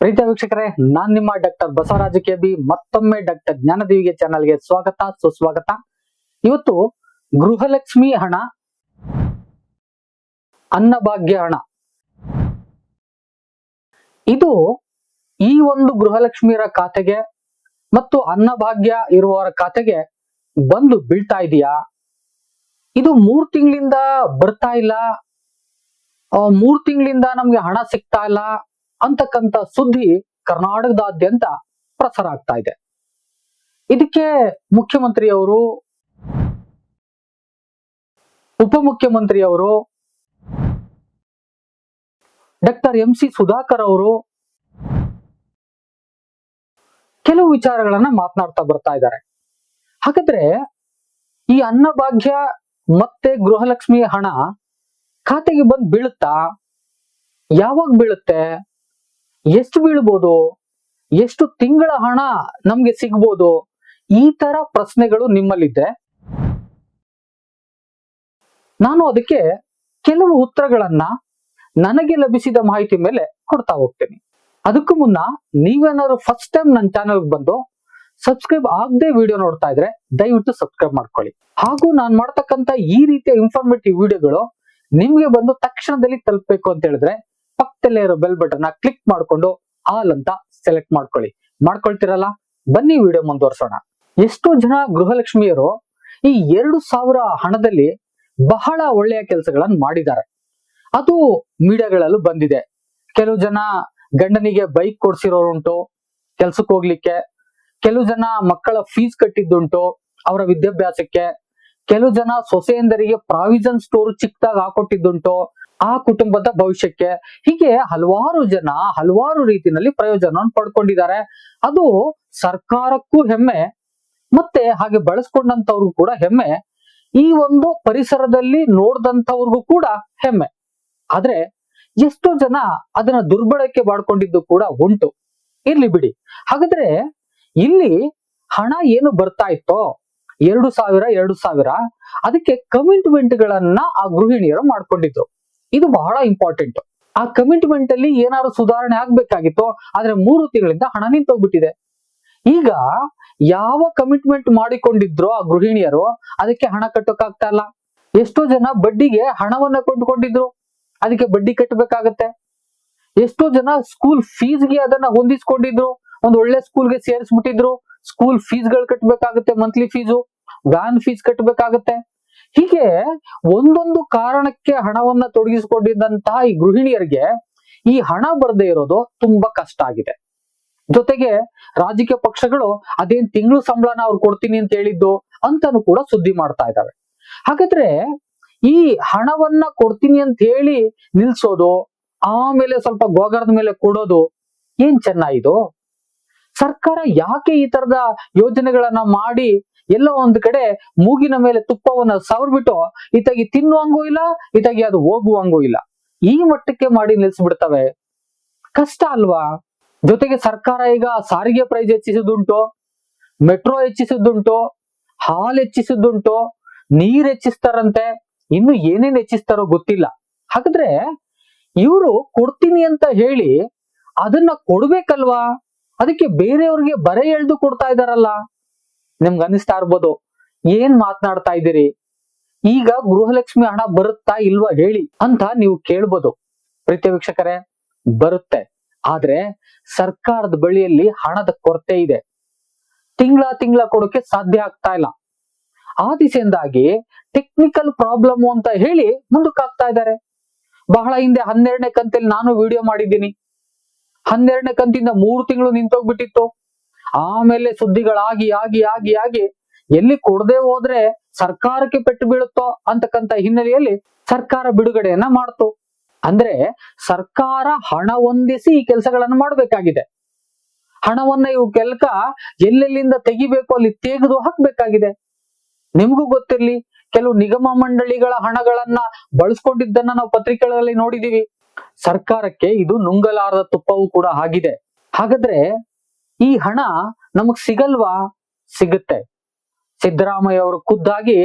ಪ್ರೀತಿಯ ವೀಕ್ಷಕರೇ, ನಾನ್ ನಿಮ್ಮ ಡಾಕ್ಟರ್ ಬಸವರಾಜ ಕೆ ಬಿ ಮತ್ತೊಮ್ಮೆ ಡಾಕ್ಟರ್ ಜ್ಞಾನದೇವಿಗೆ ಚಾನಲ್ಗೆ ಸ್ವಾಗತ. ಸುಸ್ವಾಗತ. ಇವತ್ತು ಗೃಹಲಕ್ಷ್ಮಿ ಹಣ, ಅನ್ನಭಾಗ್ಯ ಹಣ. ಇದು ಈ ಒಂದು ಗೃಹಲಕ್ಷ್ಮಿಯರ ಖಾತೆಗೆ ಮತ್ತು ಅನ್ನಭಾಗ್ಯ ಇರುವವರ ಖಾತೆಗೆ ಬಂದು ಬೀಳ್ತಾ ಇದೆಯಾ? ಇದು ಮೂರ್ ತಿಂಗಳಿಂದ ಬರ್ತಾ ಇಲ್ಲ. ಮೂರ್ ತಿಂಗಳಿಂದ ನಮ್ಗೆ ಹಣ ಸಿಗ್ತಾ ಇಲ್ಲ. ಅಂತಕ್ಕಂತ ಸುದ್ದಿ ಕರ್ನಾಟಕದಾದ್ಯಂತ ಪ್ರಸಾರ ಆಗ್ತಾ ಇದೆ. ಇದಕ್ಕೆ ಮುಖ್ಯಮಂತ್ರಿಯವರು, ಉಪಮುಖ್ಯಮಂತ್ರಿಯವರು, ಡಾಕ್ಟರ್ ಎಂ ಸಿ ಸುಧಾಕರ್ ಅವರು ಕೆಲವು ವಿಚಾರಗಳನ್ನ ಮಾತನಾಡ್ತಾ ಬರ್ತಾ ಇದ್ದಾರೆ. ಹಾಗಾದ್ರೆ ಈ ಅನ್ನಭಾಗ್ಯ ಮತ್ತೆ ಗೃಹಲಕ್ಷ್ಮಿ ಹಣ ಖಾತೆಗೆ ಬಂದು ಬೀಳುತ್ತಾ? ಯಾವಾಗ ಬೀಳುತ್ತೆ? ಎಷ್ಟು ಬೀಳ್ಬೋದು? ಎಷ್ಟು ತಿಂಗಳ ಹಣ ನಮ್ಗೆ ಸಿಗ್ಬೋದು? ಈ ತರ ಪ್ರಶ್ನೆಗಳು ನಿಮ್ಮಲ್ಲಿದ್ರೆ ನಾನು ಅದಕ್ಕೆ ಕೆಲವು ಉತ್ತರಗಳನ್ನ ನನಗೆ ಲಭಿಸಿದ ಮಾಹಿತಿ ಮೇಲೆ ಕೊಡ್ತಾ ಹೋಗ್ತೇನೆ. ಅದಕ್ಕೂ ಮುನ್ನ ನೀವೇನಾದ್ರು ಫಸ್ಟ್ ಟೈಮ್ ನನ್ನ ಚಾನಲ್ಗೆ ಬಂದು ಸಬ್ಸ್ಕ್ರೈಬ್ ಆಗದೆ ವಿಡಿಯೋ ನೋಡ್ತಾ ಇದ್ರೆ ದಯವಿಟ್ಟು ಸಬ್ಸ್ಕ್ರೈಬ್ ಮಾಡ್ಕೊಳ್ಳಿ. ಹಾಗೂ ನಾನು ಮಾಡ್ತಕ್ಕಂತ ಈ ರೀತಿಯ ಇನ್ಫಾರ್ಮೇಟಿವ್ ವಿಡಿಯೋಗಳು ನಿಮ್ಗೆ ಬಂದು ತಕ್ಷಣದಲ್ಲಿ ತಲುಪಬೇಕು ಅಂತ ಹೇಳಿದ್ರೆ ಪಕ್ಕದಲ್ಲೇ ಇರೋ ಬೆಲ್ ಬಟನ್ ಕ್ಲಿಕ್ ಮಾಡ್ಕೊಂಡು ಆಲ್ ಅಂತ ಸೆಲೆಕ್ಟ್ ಮಾಡ್ಕೊಳ್ಳಿ. ಮಾಡ್ಕೊಳ್ತಿರಲ್ಲ? ಬನ್ನಿ ವಿಡಿಯೋ ಮುಂದುವರ್ಸೋಣ. ಎಷ್ಟೋ ಜನ ಗೃಹಲಕ್ಷ್ಮಿಯರು ಈ ಎರಡು ಸಾವಿರ ಹಣದಲ್ಲಿ ಬಹಳ ಒಳ್ಳೆಯ ಕೆಲಸಗಳನ್ನು ಮಾಡಿದ್ದಾರೆ. ಅದು ಮೀಡಿಯಾಗಳಲ್ಲೂ ಬಂದಿದೆ. ಕೆಲವು ಜನ ಗಂಡನಿಗೆ ಬೈಕ್ ಕೊಡ್ಸಿರೋರುಂಟು ಕೆಲ್ಸಕ್ಕೆ ಹೋಗ್ಲಿಕ್ಕೆ. ಕೆಲವು ಜನ ಮಕ್ಕಳ ಫೀಸ್ ಕಟ್ಟಿದ್ದುಂಟು ಅವರ ವಿದ್ಯಾಭ್ಯಾಸಕ್ಕೆ. ಕೆಲವು ಜನ ಸೊಸೆಯಂದರಿಗೆ ಪ್ರಾವಿಷನ್ ಸ್ಟೋರ್ ಚಿಕ್ಕದಾಗ ಹಾಕೊಟ್ಟಿದ್ದುಂಟು. ಆ ಕುಟುಂಬದ ಭವಿಷ್ಯಕ್ಕೆ ಹೀಗೆ ಹಲವಾರು ಜನ ಹಲವಾರು ರೀತಿಯಲ್ಲಿ ಪ್ರಯೋಜನವನ್ನು ಪಡ್ಕೊಂಡಿದ್ದಾರೆ. ಅದು ಸರ್ಕಾರಕ್ಕೂ ಹೆಮ್ಮೆ, ಮತ್ತೆ ಹಾಗೆ ಬಳಸ್ಕೊಂಡಂತವ್ರಿಗೂ ಕೂಡ ಹೆಮ್ಮೆ. ಈ ಒಂದು ಪರಿಸರದಲ್ಲಿ ನೋಡ್ದಂಥವ್ರಿಗೂ ಕೂಡ ಹೆಮ್ಮೆ. ಆದ್ರೆ ಎಷ್ಟೋ ಜನ ಅದನ್ನ ದುರ್ಬಳಕೆ ಮಾಡ್ಕೊಂಡಿದ್ದು ಕೂಡ ಉಂಟು. ಇರ್ಲಿ ಬಿಡಿ. ಹಾಗಾದ್ರೆ ಇಲ್ಲಿ ಹಣ ಏನು ಬರ್ತಾ ಇತ್ತೋ, ಎರಡು ಸಾವಿರ ಎರಡು ಸಾವಿರ, ಅದಕ್ಕೆ ಕಮಿಟ್ಮೆಂಟ್ ಗಳನ್ನ ಆ ಗೃಹಿಣಿಯರು ಮಾಡ್ಕೊಂಡಿದ್ರು. ಇದು ಬಹಳ ಇಂಪಾರ್ಟೆಂಟ್ ಆ ಕಮಿಟ್ಮೆಂಟ್ ಅಲ್ಲಿ ಏನಾದ್ರು ಸುಧಾರಣೆ ಆಗ್ಬೇಕಾಗಿತ್ತು, ಆದ್ರೆ ಮೂರು ತಿಂಗಳಿಂದ ಹಣ ನಿಂತೋಗ್ಬಿಟ್ಟಿದೆ. ಈಗ ಯಾವ ಕಮಿಟ್ಮೆಂಟ್ ಮಾಡಿಕೊಂಡಿದ್ರು ಆ ಗೃಹಿಣಿಯರು ಅದಕ್ಕೆ ಹಣ ಕಟ್ಟೋಕಾಗ್ತಾ ಇಲ್ಲ. ಎಷ್ಟೋ ಜನ ಬಡ್ಡಿಗೆ ಹಣವನ್ನ ಕೊಂಡುಕೊಂಡಿದ್ರು, ಅದಕ್ಕೆ ಬಡ್ಡಿ ಕಟ್ಟಬೇಕಾಗತ್ತೆ. ಎಷ್ಟೋ ಜನ ಸ್ಕೂಲ್ ಫೀಸ್ಗೆ ಅದನ್ನ ಹೊಂದಿಸ್ಕೊಂಡಿದ್ರು, ಒಂದು ಒಳ್ಳೆ ಸ್ಕೂಲ್ಗೆ ಸೇರಿಸ್ಬಿಟ್ಟಿದ್ರು ಸ್ಕೂಲ್ ಫೀಸ್ಗಳು ಕಟ್ಟಬೇಕಾಗತ್ತೆ ಮಂತ್ಲಿ ಫೀಸು ವ್ಯಾನ್ ಫೀಸ್ ಕಟ್ಟಬೇಕಾಗತ್ತೆ ಹೀಗೆ ಒಂದೊಂದು ಕಾರಣಕ್ಕೆ ಹಣವನ್ನ ತೊಡಗಿಸಿಕೊಂಡಿದ್ದಂತಹ ಈ ಗೃಹಿಣಿಯರಿಗೆ ಈ ಹಣ ಬರದೇ ಇರೋದು ತುಂಬಾ ಕಷ್ಟ ಆಗಿದೆ. ಜೊತೆಗೆ ರಾಜಕೀಯ ಪಕ್ಷಗಳು ಅದೇನ್ ತಿಂಗಳು ಸಂಬಳನ ಅವ್ರು ಕೊಡ್ತೀನಿ ಅಂತ ಹೇಳಿದ್ದು ಅಂತಾನು ಕೂಡ ಸುದ್ದಿ ಮಾಡ್ತಾ ಇದ್ದಾವೆ. ಹಾಗಾದ್ರೆ ಈ ಹಣವನ್ನ ಕೊಡ್ತೀನಿ ಅಂತ ಹೇಳಿ ನಿಲ್ಸೋದು, ಆಮೇಲೆ ಸ್ವಲ್ಪ ಗೋಗರದ ಮೇಲೆ ಕೊಡೋದು ಏನ್ ಚೆನ್ನಾಗಿದು ಸರ್ಕಾರ ಯಾಕೆ ಈ ತರದ ಯೋಜನೆಗಳನ್ನ ಮಾಡಿ ಎಲ್ಲ ಒಂದ್ ಕಡೆ ಮೂಗಿನ ಮೇಲೆ ತುಪ್ಪವನ್ನ ಸವರ್ಬಿಟ್ಟು ಇತ್ತಾಗಿ ತಿನ್ನುವಂಗೂ ಇಲ್ಲ ಇತ್ತಾಗಿ ಅದು ಹೋಗುವಂಗೂ ಇಲ್ಲ. ಈ ಮಟ್ಟಕ್ಕೆ ಮಾಡಿ ನಿಲ್ಸ್ಬಿಡ್ತವೆ. ಕಷ್ಟ ಅಲ್ವಾ? ಜೊತೆಗೆ ಸರ್ಕಾರ ಈಗ ಸಾರಿಗೆ ಪ್ರೈಸ್ ಹೆಚ್ಚಿಸಿದುಂಟು ಮೆಟ್ರೋ ಹೆಚ್ಚಿಸಿದುಂಟು ಹಾಲ್ ಹೆಚ್ಚಿಸಿದುಂಟು ನೀರ್ ಹೆಚ್ಚಿಸ್ತಾರಂತೆ, ಇನ್ನು ಏನೇನ್ ಹೆಚ್ಚಿಸ್ತಾರೋ ಗೊತ್ತಿಲ್ಲ. ಹಾಗಾದ್ರೆ ಇವರು ಕೊಡ್ತೀನಿ ಅಂತ ಹೇಳಿ ಅದನ್ನ ಕೊಡ್ಬೇಕಲ್ವಾ? ಅದಕ್ಕೆ ಬೇರೆಯವ್ರಿಗೆ ಬರೆ ಎಳ್ದು ಕೊಡ್ತಾ ಇದಾರಲ್ಲ. ನಿಮ್ಗೆ ಅನಿಸ್ತಾ ಇರ್ಬೋದು. ಏನ್ ಮಾತನಾಡ್ತಾ ಇದ್ದೀರಿ? ಈಗ ಗೃಹಲಕ್ಷ್ಮಿ ಹಣ ಬರುತ್ತಾ ಇಲ್ವಾ ಹೇಳಿ ಅಂತ ನೀವು ಕೇಳ್ಬೋದು. ಪ್ರೀತಿಯ ವೀಕ್ಷಕರೇ, ಬರುತ್ತೆ. ಆದ್ರೆ ಸರ್ಕಾರದ ಬಳಿಯಲ್ಲಿ ಹಣದ ಕೊರತೆ ಇದೆ. ತಿಂಗಳ ತಿಂಗಳ ಕೊಡೋಕೆ ಸಾಧ್ಯ ಆಗ್ತಾ ಇಲ್ಲ. ಆ ದಿಸೆಯಿಂದಾಗಿ ಟೆಕ್ನಿಕಲ್ ಪ್ರಾಬ್ಲಮ್ ಅಂತ ಹೇಳಿ ಮುಂದಕ್ಕಾಗ್ತಾ ಇದ್ದಾರೆ. ಬಹಳ ಹಿಂದೆ ಹನ್ನೆರಡನೇ ಕಂತಲ್ಲಿ ನಾನು ವಿಡಿಯೋ ಮಾಡಿದ್ದೀನಿ. ಹನ್ನೆರಡನೇ ಕಂತಿಂದ ಮೂರು ತಿಂಗಳು ನಿಂತೋಗ್ಬಿಟ್ಟಿತ್ತು. ಆಮೇಲೆ ಸುದ್ದಿಗಳಾಗಿ, ಆಗಿ ಆಗಿ ಆಗಿ ಎಲ್ಲಿ ಕೊಡದೆ ಹೋದ್ರೆ ಸರ್ಕಾರಕ್ಕೆ ಪೆಟ್ಟು ಬೀಳುತ್ತೋ ಅಂತಕ್ಕಂತ ಹಿನ್ನೆಲೆಯಲ್ಲಿ ಸರ್ಕಾರ ಬಿಡುಗಡೆಯನ್ನ ಮಾಡ್ತು. ಅಂದ್ರೆ ಸರ್ಕಾರ ಹಣ ಹೊಂದಿಸಿ ಈ ಕೆಲಸಗಳನ್ನು ಮಾಡಬೇಕಾಗಿದೆ. ಹಣವನ್ನ ಇವು ಕೆಲಕ ಎಲ್ಲೆಲ್ಲಿಂದ ತೆಗಿಬೇಕು ಅಲ್ಲಿ ತೆಗೆದು ಹಾಕ್ಬೇಕಾಗಿದೆ. ನಿಮಗೂ ಗೊತ್ತಿರ್ಲಿ, ಕೆಲವು ನಿಗಮ ಮಂಡಳಿಗಳ ಹಣಗಳನ್ನ ಬಳಸ್ಕೊಂಡಿದ್ದನ್ನ ನಾವು ಪತ್ರಿಕೆಗಳಲ್ಲಿ ನೋಡಿದೀವಿ. ಸರ್ಕಾರಕ್ಕೆ ಇದು ನುಂಗಲಾರದ ತುಪ್ಪವೂ ಕೂಡ ಆಗಿದೆ. ಹಾಗಾದ್ರೆ ಈ ಹಣ ನಮಗ್ ಸಿಗಲ್ವಾ? ಸಿಗುತ್ತೆ. ಸಿದ್ದರಾಮಯ್ಯ ಅವರು ಖುದ್ದಾಗಿ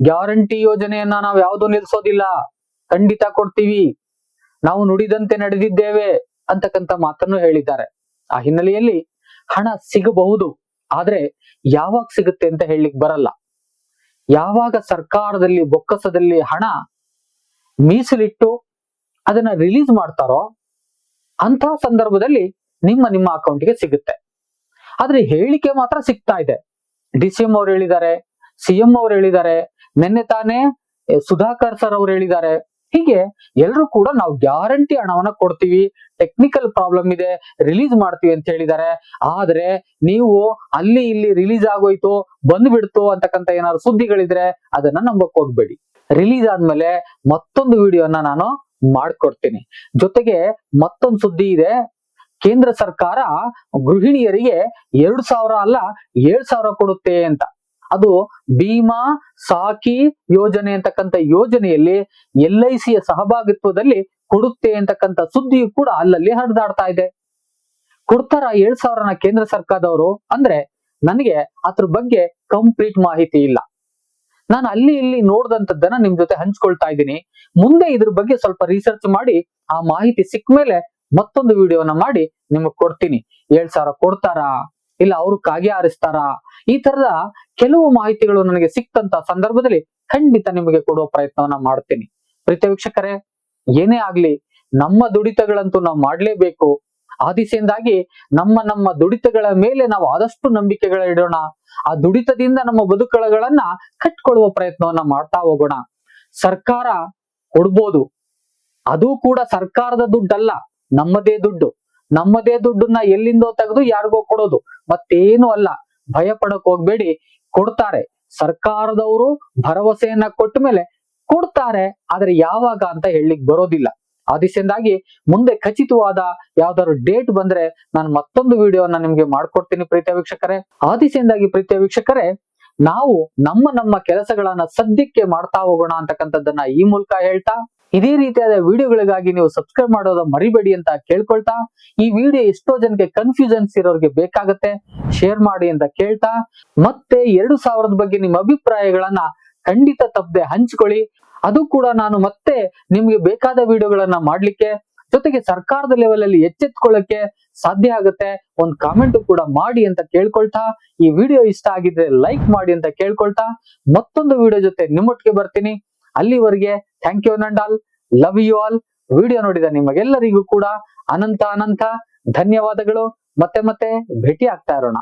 ಗ್ಯಾರಂಟಿ ಯೋಜನೆಯನ್ನ ನಾವು ಯಾವುದು ನಿಲ್ಸೋದಿಲ್ಲ. ಖಂಡಿತ ಕೊಡ್ತೀವಿ. ನಾವು ನುಡಿದಂತೆ ನಡೆದಿದ್ದೇವೆ ಅಂತಕ್ಕಂಥ ಮಾತನ್ನು ಹೇಳಿದ್ದಾರೆ. ಆ ಹಿನ್ನೆಲೆಯಲ್ಲಿ ಹಣ ಸಿಗಬಹುದು, ಆದ್ರೆ ಯಾವಾಗ ಸಿಗುತ್ತೆ ಅಂತ ಹೇಳಲಿಕ್ಕೆ ಬರಲ್ಲ. ಯಾವಾಗ ಸರ್ಕಾರದಲ್ಲಿ, ಬೊಕ್ಕಸದಲ್ಲಿ ಹಣ ಮೀಸಲಿಟ್ಟು ಅದನ್ನ ರಿಲೀಸ್ ಮಾಡ್ತಾರೋ ಅಂತ ಸಂದರ್ಭದಲ್ಲಿ ನಿಮ್ಮ ನಿಮ್ಮ ಅಕೌಂಟ್ಗೆ ಸಿಗುತ್ತೆ. ಆದ್ರೆ ಹೇಳಿಕೆ ಮಾತ್ರ ಸಿಗ್ತಾ ಇದೆ. ಡಿ ಸಿ ಎಂ ಅವ್ರು ಹೇಳಿದ್ದಾರೆ ಸಿಎಂ ಅವ್ರು ಹೇಳಿದ್ದಾರೆ, ನಿನ್ನೆ ತಾನೇ ಸುಧಾಕರ್ ಸರ್ ಅವ್ರು ಹೇಳಿದ್ದಾರೆ. ಹೀಗೆ ಎಲ್ಲರೂ ಕೂಡ ನಾವು ಗ್ಯಾರಂಟಿ ಹಣವನ್ನ ಕೊಡ್ತೀವಿ, ಟೆಕ್ನಿಕಲ್ ಪ್ರಾಬ್ಲಮ್ ಇದೆ, ರಿಲೀಸ್ ಮಾಡ್ತೀವಿ ಅಂತ ಹೇಳಿದ್ದಾರೆ. ಆದ್ರೆ ನೀವು ಅಲ್ಲಿ ಇಲ್ಲಿ ರಿಲೀಸ್ ಆಗೋಯ್ತು, ಬಂದ್ಬಿಡ್ತು ಅಂತಕ್ಕಂತ ಏನಾದ್ರು ಸುದ್ದಿಗಳಿದ್ರೆ ಅದನ್ನ ನಂಬಕ್ ಹೋಗ್ಬೇಡಿ. ರಿಲೀಸ್ ಆದ್ಮೇಲೆ ಮತ್ತೊಂದು ವಿಡಿಯೋನ ನಾನು ಮಾಡ್ಕೊಡ್ತೀನಿ. ಜೊತೆಗೆ ಮತ್ತೊಂದು ಸುದ್ದಿ ಇದೆ. ಕೇಂದ್ರ ಸರ್ಕಾರ ಗೃಹಿಣಿಯರಿಗೆ ಎರಡು ಸಾವಿರ ಅಲ್ಲ, ಏಳ್ ಸಾವಿರ ಕೊಡುತ್ತೆ ಅಂತ. ಅದು ಭೀಮಾ ಸಾಕಿ ಯೋಜನೆ ಅಂತಕ್ಕಂಥ ಯೋಜನೆಯಲ್ಲಿ ಎಲ್ ಐ ಸಿಯ ಸಹಭಾಗಿತ್ವದಲ್ಲಿ ಕೊಡುತ್ತೆ ಅಂತಕ್ಕಂಥ ಸುದ್ದಿಯು ಕೂಡ ಅಲ್ಲಲ್ಲಿ ಹರಿದಾಡ್ತಾ ಇದೆ. ಕೊಡ್ತಾರ ಏಳ್ ಸಾವಿರನ ಕೇಂದ್ರ ಸರ್ಕಾರದವರು ಅಂದ್ರೆ ನನಗೆ ಅದ್ರ ಬಗ್ಗೆ ಕಂಪ್ಲೀಟ್ ಮಾಹಿತಿ ಇಲ್ಲ. ನಾನು ಅಲ್ಲಿ ಇಲ್ಲಿ ನೋಡಿದಂಥದ್ದನ್ನ ನಿಮ್ ಜೊತೆ ಹಂಚ್ಕೊಳ್ತಾ ಇದ್ದೀನಿ. ಮುಂದೆ ಇದ್ರ ಬಗ್ಗೆ ಸ್ವಲ್ಪ ರಿಸರ್ಚ್ ಮಾಡಿ ಆ ಮಾಹಿತಿ ಸಿಕ್ಕ ಮೇಲೆ ಮತ್ತೊಂದು ವಿಡಿಯೋನ ಮಾಡಿ ನಿಮಗ್ ಕೊಡ್ತೀನಿ. ಏಳ್ ಸಾವಿರ ಕೊಡ್ತಾರಾ? ಇಲ್ಲ ಅವರು ಕಾಗೆ ಆರಿಸ್ತಾರಾ? ಈ ತರದ ಕೆಲವು ಮಾಹಿತಿಗಳು ನನಗೆ ಸಿಕ್ತಂತ ಸಂದರ್ಭದಲ್ಲಿ ಖಂಡಿತ ನಿಮಗೆ ಕೊಡುವ ಪ್ರಯತ್ನವನ್ನ ಮಾಡ್ತೀನಿ. ಪ್ರೀತ ವೀಕ್ಷಕರೇ, ಏನೇ ಆಗ್ಲಿ, ನಮ್ಮ ದುಡಿತಗಳಂತೂ ನಾವು ಮಾಡ್ಲೇಬೇಕು. ಆದಿಸೆಯಿಂದಾಗಿ ದಿಸೆಯಿಂದಾಗಿ ನಮ್ಮ ನಮ್ಮ ದುಡಿತಗಳ ಮೇಲೆ ನಾವು ಆದಷ್ಟು ನಂಬಿಕೆಗಳ ಇಡೋಣ. ಆ ದುಡಿತದಿಂದ ನಮ್ಮ ಬದುಕಳಗಳನ್ನ ಕಟ್ಕೊಳ್ಳುವ ಪ್ರಯತ್ನವನ್ನ ಮಾಡ್ತಾ ಹೋಗೋಣ. ಸರ್ಕಾರ ಕೊಡ್ಬೋದು. ಅದು ಕೂಡ ಸರ್ಕಾರದ ದುಡ್ಡಲ್ಲ. ನಮ್ಮದೇ ದುಡ್ಡು. ನಮ್ಮದೇ ದುಡ್ಡನ್ನ ಎಲ್ಲಿಂದೋ ತೆಗೆದು ಯಾರಿಗೋ ಕೊಡೋದು. ಮತ್ತೇನು ಅಲ್ಲ. ಭಯ ಪಡಕ್ ಹೋಗ್ಬೇಡಿ. ಕೊಡ್ತಾರೆ. ಸರ್ಕಾರದವರು ಭರವಸೆಯನ್ನ ಕೊಟ್ಟ ಮೇಲೆ ಕೊಡ್ತಾರೆ. ಆದ್ರೆ ಯಾವಾಗ ಅಂತ ಹೇಳಲಿಕ್ಕೆ ಬರೋದಿಲ್ಲ. ಆ ಮುಂದೆ ಖಚಿತವಾದ ಯಾವ್ದಾದ್ರು ಡೇಟ್ ಬಂದ್ರೆ ನಾನು ಮತ್ತೊಂದು ವಿಡಿಯೋನ ನಿಮ್ಗೆ ಮಾಡ್ಕೊಡ್ತೀನಿ ಪ್ರೀತಿಯ ವೀಕ್ಷಕರೇ. ಆದಿಸಿಂದಾಗಿ ಪ್ರೀತಿಯ ವೀಕ್ಷಕರೇ, ನಾವು ನಮ್ಮ ನಮ್ಮ ಕೆಲಸಗಳನ್ನ ಸದ್ಯಕ್ಕೆ ಮಾಡ್ತಾ ಹೋಗೋಣ ಅಂತಕ್ಕಂಥದ್ದನ್ನ ಈ ಮೂಲಕ ಹೇಳ್ತಾ ಇದೇ ರೀತಿಯಾದ ವಿಡಿಯೋಗಳಿಗಾಗಿ ನೀವು ಸಬ್ಸ್ಕ್ರೈಬ್ ಮಾಡೋದ ಮರಿಬೇಡಿ ಅಂತ ಕೇಳ್ಕೊಳ್ತಾ, ಈ ವಿಡಿಯೋ ಎಷ್ಟೋ ಜನಕ್ಕೆ ಕನ್ಫ್ಯೂಷನ್ಸ್ ಇರೋರಿಗೆ ಬೇಕಾಗತ್ತೆ ಶೇರ್ ಮಾಡಿ ಅಂತ ಕೇಳ್ತಾ, ಮತ್ತೆ ಎರಡು ಸಾವಿರದ ಬಗ್ಗೆ ನಿಮ್ಮ ಅಭಿಪ್ರಾಯಗಳನ್ನ ಖಂಡಿತ ತಪ್ಪದೆ ಹಂಚ್ಕೊಳ್ಳಿ. ಅದು ಕೂಡ ನಾನು ಮತ್ತೆ ನಿಮ್ಗೆ ಬೇಕಾದ ವಿಡಿಯೋಗಳನ್ನ ಮಾಡ್ಲಿಕ್ಕೆ, ಜೊತೆಗೆ ಸರ್ಕಾರದ ಲೆವೆಲ್ ಅಲ್ಲಿ ಎಚ್ಚೆತ್ಕೊಳ್ಳಕ್ಕೆ ಸಾಧ್ಯ ಆಗುತ್ತೆ. ಒಂದ್ ಕಾಮೆಂಟ್ ಕೂಡ ಮಾಡಿ ಅಂತ ಕೇಳ್ಕೊಳ್ತಾ, ಈ ವಿಡಿಯೋ ಇಷ್ಟ ಆಗಿದ್ರೆ ಲೈಕ್ ಮಾಡಿ ಅಂತ ಕೇಳ್ಕೊಳ್ತಾ, ಮತ್ತೊಂದು ವಿಡಿಯೋ ಜೊತೆ ನಿಮ್ಮೊಟ್ಟಿಗೆ ಬರ್ತೀನಿ. ಅಲ್ಲಿವರೆಗೆ ಥ್ಯಾಂಕ್ ಯು ನಂಡಾಲ್ ಲವ್ ಯು ಆಲ್ ವಿಡಿಯೋ ನೋಡಿದ ನಿಮಗೆಲ್ಲರಿಗೂ ಕೂಡ ಅನಂತ ಅನಂತ ಧನ್ಯವಾದಗಳು. ಮತ್ತೆ ಮತ್ತೆ ಭೇಟಿ ಆಗ್ತಾ ಇರೋಣ.